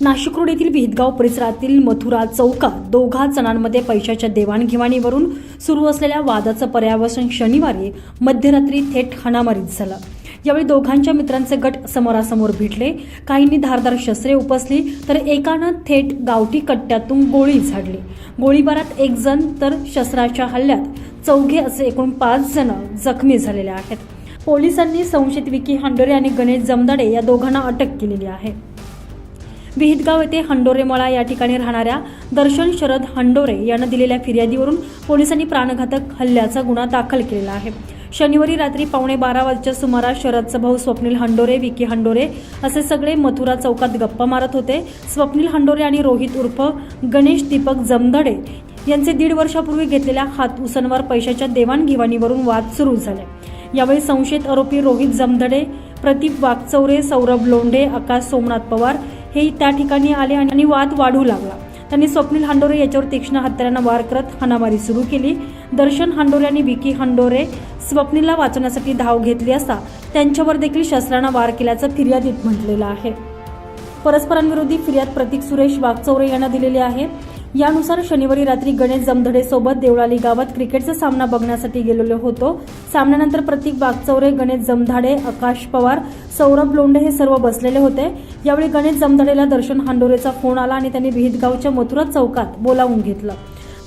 Nashik road येथील विहितगाव परिसरातील मथुरा चौकात दोघा जणांमध्ये पैशाच्या देवाणघेवाणीवरून सुरू असलेल्या वादाचं पर्यावसन शनिवारी मध्यरात्री थेट हाणामारीत झालं. यावेळी दोघांच्या मित्रांचे गट समोरासमोर भिडले काहींनी धारदार शस्त्रे उपसली तर एकानं थेट गावठी कट्ट्यातून गोळी झाडली. गोळीबारात एक जण तर शस्त्राच्या हल्ल्यात चौघे असे एकूण पाच जण जखमी झालेले आहेत. पोलिसांनी संशयित विकी हांडोरे आणि गणेश जमदाडे या दोघांना अटक केलेली आहे. विहितगाव येथे हंडोरेमळा या ठिकाणी राहणाऱ्या दर्शन शरद हंडोरे यांना दिलेल्या फिर्यादीवरून पोलिसांनी प्राणघातक हल्ल्याचा गुन्हा दाखल केलेला आहे. शनिवारी रात्री पावणे बारा वाजच्या सुमारास शरदचा भाऊ स्वप्नील हंडोरे विकी हंडोरे असे सगळे मथुरा चौकात गप्पा मारत होते. स्वप्नील हंडोरे आणि रोहित उर्फ गणेश दीपक जमदडे यांचे दीड वर्षापूर्वी घेतलेल्या हात उसनवर पैशाच्या देवाणघेवाणीवरून वाद सुरू झाले. यावेळी संशयित आरोपी रोहित जमधडे प्रदीप वागचौरे सौरभ लोंढे आकाश सोमनाथ पवार हे त्या ठिकाणी आले आणि वाद वाढू लागला. त्यांनी स्वप्नील हांडोरे याच्यावर तीक्ष्ण हत्यारांना वार करत हाणामारी सुरू केली. दर्शन हांडोरे आणि विकी हांडोरे स्वप्नीलला वाचवण्यासाठी धाव घेतली असता त्यांच्यावर देखील शस्त्रांना वार केल्याचं फिर्यादीत म्हटलेलं आहे. परस्परांविरोधी फिर्याद प्रतीक सुरेश वागचौरे यांना दिलेली आहे. यानुसार शनिवारी रात्री गणेश जमधडे सोबत देवळाली गावात क्रिकेटचा सामना बघण्यासाठी गेलेलो होतो. सामन्यानंतर प्रतीक बागचौरे गणेश जमधाडे आकाश पवार सौरभ लोंढे हे सर्व बसलेले होते. यावेळी गणेश जमधडेला दर्शन हांडोरेचा फोन आला आणि त्यांनी विहितगावच्या मथुरा चौकात बोलावून घेतलं.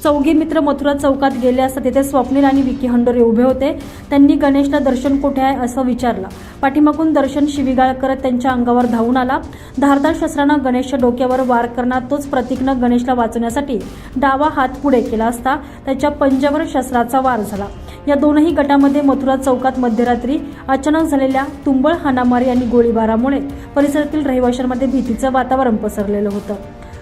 चौघे मित्र मथुरा चौकात गेले असता तिथे स्वप्नील आणि विकी हंडोरे उभे होते. त्यांनी गणेशला दर्शन कुठे आहे असं विचारलं. पाठीमागून दर्शन शिवीगाळ करत त्यांच्या अंगावर धावून आला. धारदार शस्त्रानं गणेशच्या डोक्यावर वार करणार तोच प्रतीकनं गणेशला वाचवण्यासाठी डावा हात पुढे केला असता त्याच्या पंजावर शस्त्राचा वार झाला. या दोनही गटामध्ये मथुरा चौकात मध्यरात्री अचानक झालेल्या तुंबळ हाणामारी आणि गोळीबारामुळे परिसरातील रहिवाशांमध्ये भीतीचं वातावरण पसरलेलं होतं.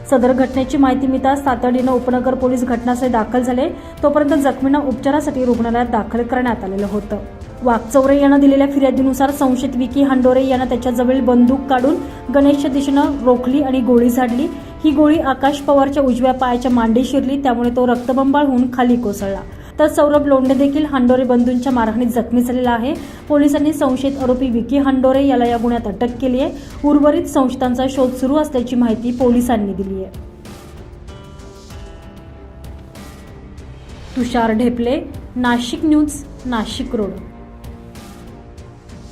सदर घटनेची माहिती मिळताच तातडीनं उपनगर पोलीस घटनास्थळी दाखल झाले. तोपर्यंत जखमींना उपचारासाठी रुग्णालयात दाखल करण्यात आलेलं होतं. वाघचौरे यानं दिलेल्या फिर्यादीनुसार संशयित विकी हांडोरे यांना त्याच्याजवळ बंदूक काढून गणेशच्या दिशेनं रोखली आणि गोळी झाडली. ही गोळी आकाश पवारच्या उजव्या पायाच्या मांडी शिरली त्यामुळे तो रक्तबंबाळ होऊन खाली कोसळला. तर सौरभ लोंढे देखील हांडोरे बंधूंच्या मारहाणीत जखमी झालेला आहे. पोलिसांनी संशयित आरोपी विकी हांडोरे याला या गुन्ह्यात अटक केली आहे. उर्वरित संशयितांचा शोध सुरू असल्याची माहिती पोलिसांनी दिली आहे. Tushar Dheple Nashik news Nashik road.